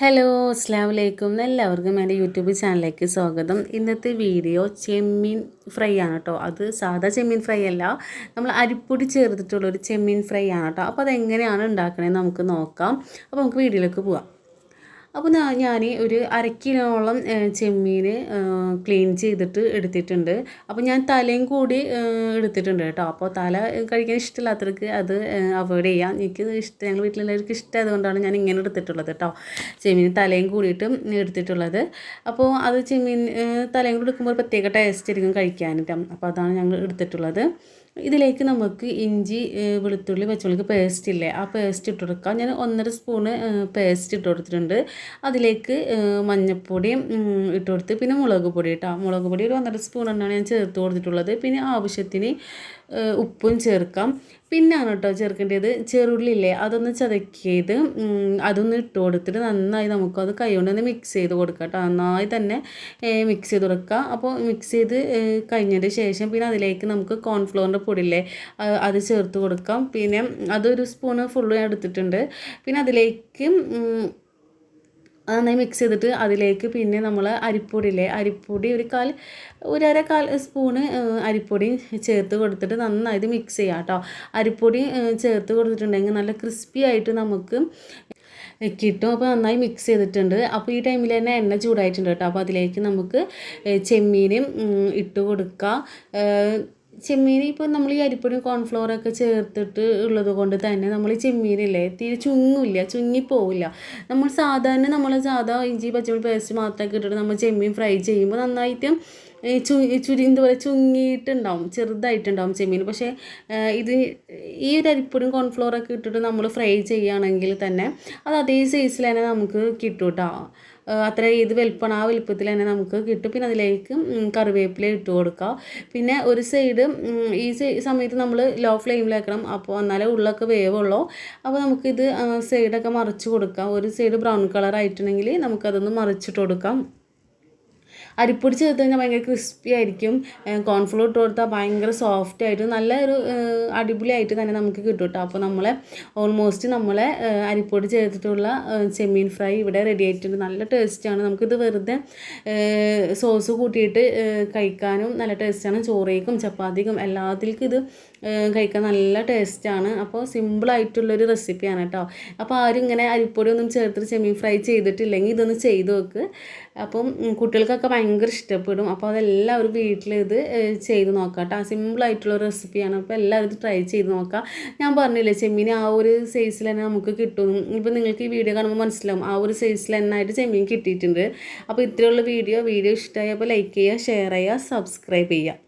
Hello അസ്സാം വലൈക്കും എല്ലാവർക്കും എന്റെ യൂട്യൂബ് ചാനലിലേക്ക് സ്വാഗതം. ഇന്നത്തെ വീഡിയോ ചെമ്മീൻ ഫ്രൈ ആണ് കേട്ടോ. അത് സാധാ ചെമ്മീൻ ഫ്രൈ അല്ല. നമ്മൾ അരിപ്പൊടി ചേർത്തിട്ടുള്ള ഒരു ചെമ്മീൻ ഫ്രൈ ആണ് കേട്ടോ. അപ്പോൾ അതെങ്ങനെയാണ് ഉണ്ടാക്കണേന്ന് നമുക്ക് നോക്കാം. അപ്പോൾ നമുക്ക് വീഡിയോയിലേക്ക് പോവാം. അപ്പോൾ ഞാൻ ഒരു അരക്കിലോളം കിലോളം ചെമ്മീൻ ക്ലീൻ ചെയ്തിട്ട് എടുത്തിട്ടുണ്ട്. അപ്പോൾ ഞാൻ തലയും കൂടി എടുത്തിട്ടുണ്ട് കേട്ടോ. അപ്പോൾ തല കഴിക്കാൻ ഇഷ്ടമില്ലാത്തവർക്ക് അത് അവോയ്ഡ് ചെയ്യാം. എനിക്ക് ഇഷ്ടം ഞങ്ങൾ വീട്ടിലുള്ളവർക്ക് ഇഷ്ടം അതുകൊണ്ടാണ് ഞാൻ ഇങ്ങനെ എടുത്തിട്ടുള്ളത് കേട്ടോ. ചെമ്മീൻ തലയും കൂടിയിട്ട് എടുത്തിട്ടുള്ളത്. അപ്പോൾ അത് ചെമ്മീൻ തലയും കൂടി എടുക്കുമ്പോൾ പ്രത്യേക ടേസ്റ്റ് ആയിരിക്കും കഴിക്കാനായിട്ട് അപ്പോൾ അതാണ് ഞങ്ങൾ എടുത്തിട്ടുള്ളത്. ഇതിലേക്ക് നമുക്ക് ഇഞ്ചി വെളുത്തുള്ളി പച്ചമുളക് പേസ്റ്റ് ഇല്ലേ? ആ പേസ്റ്റ് ഇട്ട് കൊടുക്കാം. ഞാൻ ഒന്നര സ്പൂണ് പേസ്റ്റ് ഇട്ട് കൊടുത്തിട്ടുണ്ട്. അതിലേക്ക് മഞ്ഞൾപ്പൊടിയും ഇട്ട് കൊടുത്ത് പിന്നെ മുളക് പൊടി കേട്ടോ മുളക് പൊടി ഒരു ഒന്നര സ്പൂൺ എണ്ണാണ് ഞാൻ ചേർത്ത് കൊടുത്തിട്ടുള്ളത്. പിന്നെ ആവശ്യത്തിന് ഉപ്പും ചേർക്കാം. പിന്നാണ് കേട്ടോ ചേർക്കേണ്ടത്. ചെറുള്ളില്ലേ അതൊന്ന് ചതക്കിയത് അതൊന്ന് ഇട്ട് കൊടുത്തിട്ട് നന്നായി നമുക്കത് കൈകൊണ്ട് തന്നെ മിക്സ് ചെയ്ത് കൊടുക്കാം കേട്ടോ. നന്നായി തന്നെ മിക്സ് ചെയ്ത് കൊടുക്കുക അപ്പോൾ മിക്സ് ചെയ്ത് കഴിഞ്ഞതിന് ശേഷം പിന്നെ അതിലേക്ക് നമുക്ക് കോൺഫ്ലോറിന്റെ പൊടിയില്ലേ അത് ചേർത്ത് കൊടുക്കാം. പിന്നെ അതൊരു സ്പൂണ് ഫുള്ള് എടുത്തിട്ടുണ്ട്. പിന്നെ അതിലേക്ക് അത് നന്നായി മിക്സ് ചെയ്തിട്ട് അതിലേക്ക് പിന്നെ നമ്മൾ അരിപ്പൊടിയില്ലേ അരിപ്പൊടി ഒരു കാൽ ഒരു അര കാൽ സ്പൂണ് അരിപ്പൊടി ചേർത്ത് കൊടുത്തിട്ട് നന്നായിട്ട് മിക്സ് ചെയ്യാം കേട്ടോ അരിപ്പൊടി ചേർത്ത് കൊടുത്തിട്ടുണ്ടെങ്കിൽ നല്ല ക്രിസ്പി ആയിട്ട് നമുക്ക് കിട്ടും. അപ്പോൾ നന്നായി മിക്സ് ചെയ്തിട്ടുണ്ട്. അപ്പോൾ ഈ ടൈമിൽ തന്നെ എണ്ണ ചൂടായിട്ടുണ്ട് കേട്ടോ അപ്പോൾ അതിലേക്ക് നമുക്ക് ചെമ്മീനും ഇട്ട് കൊടുക്കുക ചെമ്മീൻ ഇപ്പോൾ നമ്മൾ ഈ അരിപ്പൊടിയും കോൺഫ്ലോറൊക്കെ ചേർത്തിട്ട് ഉള്ളത് കൊണ്ട് തന്നെ നമ്മൾ ചെമ്മീനില്ലേ തീരെ ചുങ്ങില്ല ചുങ്ങിപ്പോവില്ല. നമ്മൾ സാധാരണ നമ്മൾ സാധാ ഇഞ്ചി പച്ചമുളക് പേസ്റ്റ് മാത്രമൊക്കെ ഇട്ടിട്ട് നമ്മൾ ചെമ്മീൻ ഫ്രൈ ചെയ്യുമ്പോൾ നന്നായിട്ട് ചുരി എന്താ പറയുക ചുങ്ങിയിട്ടുണ്ടാവും ചെറുതായിട്ടുണ്ടാവും ചെമ്മീൻ. പക്ഷേ ഇത് ഈ ഒരു അരിപ്പൊടിയും കോൺഫ്ലോറൊക്കെ ഇട്ടിട്ട് നമ്മൾ ഫ്രൈ ചെയ്യുകയാണെങ്കിൽ തന്നെ അത് അതേ സൈസിൽ തന്നെ നമുക്ക് കിട്ടും കേട്ടോ അത്ര ഏത് വലുപ്പമാണ് ആ വലുപ്പത്തിൽ തന്നെ നമുക്ക് കിട്ടും. പിന്നെ അതിലേക്ക് കറിവേപ്പില ഇട്ട് കൊടുക്കുക പിന്നെ ഒരു സൈഡ് ഈ സമയത്ത് നമ്മൾ ലോ ഫ്ലെയിമിൽ വെക്കണം. അപ്പോൾ എന്നാലേ ഉള്ളൊക്കെ വേവുള്ളൂ. അപ്പോൾ നമുക്കിത് സൈഡൊക്കെ മറിച്ച് കൊടുക്കാം. ഒരു സൈഡ് ബ്രൗൺ കളർ ആയിട്ടുണ്ടെങ്കിൽ നമുക്കതൊന്ന് മറിച്ചിട്ട് കൊടുക്കാം. അരിപ്പൊടി ചേർത്ത് കഴിഞ്ഞാൽ ഭയങ്കര ക്രിസ്പി ആയിരിക്കും. കോൺഫ്ലോർ ഇട്ട് കൊടുത്താൽ ഭയങ്കര സോഫ്റ്റ് ആയിട്ട് നല്ല ഒരു അടിപൊളിയായിട്ട് തന്നെ നമുക്ക് കിട്ടും കേട്ടോ. അപ്പോൾ നമ്മളെ ഓൾമോസ്റ്റ് നമ്മളെ അരിപ്പൊടി ചേർത്തിട്ടുള്ള ചെമ്മീൻ ഫ്രൈ ഇവിടെ റെഡി ആയിട്ടുണ്ട്. നല്ല ടേസ്റ്റാണ് നമുക്കിത് വെറുതെ സോസ് കൂട്ടിയിട്ട് കഴിക്കാനും നല്ല ടേസ്റ്റാണ് ചോറേക്കും ചപ്പാത്തിക്കും എല്ലാത്തിലേക്കും ഇത് കഴിക്കാൻ നല്ല ടേസ്റ്റാണ് അപ്പോൾ സിമ്പിളായിട്ടുള്ളൊരു റെസിപ്പിയാണ് കേട്ടോ. അപ്പോൾ ആരും ഇങ്ങനെ അരിപ്പൊടി ഒന്നും ചേർത്തിട്ട് ചെമ്മീൻ ഫ്രൈ ചെയ്തിട്ടില്ലെങ്കിൽ ഇതൊന്ന് ചെയ്ത് നോക്ക്. അപ്പം കുട്ടികൾക്കൊക്കെ ഭയങ്കര ഇഷ്ടപ്പെടും. അപ്പോൾ അതെല്ലാവരും വീട്ടിൽ ഇത് ചെയ്ത് നോക്കാം കേട്ടോ സിമ്പിളായിട്ടുള്ള റെസിപ്പിയാണ്. അപ്പോൾ എല്ലാവരും ഇത് ട്രൈ ചെയ്ത് നോക്കാം. ഞാൻ പറഞ്ഞില്ലേ ചെമ്മീൻ ആ ഒരു സൈസിൽ തന്നെ നമുക്ക് കിട്ടും. ഇപ്പം നിങ്ങൾക്ക് ഈ വീഡിയോ കാണുമ്പോൾ മനസ്സിലാവും. ആ ഒരു സൈസിൽ തന്നെ ആയിട്ട് ചെമ്മീൻ കിട്ടിയിട്ടുണ്ട്. അപ്പോൾ ഇത്രയുള്ള വീഡിയോ. വീഡിയോ ഇഷ്ടമായപ്പോൾ ലൈക്ക് ചെയ്യുക ഷെയർ ചെയ്യുക സബ്സ്ക്രൈബ് ചെയ്യുക.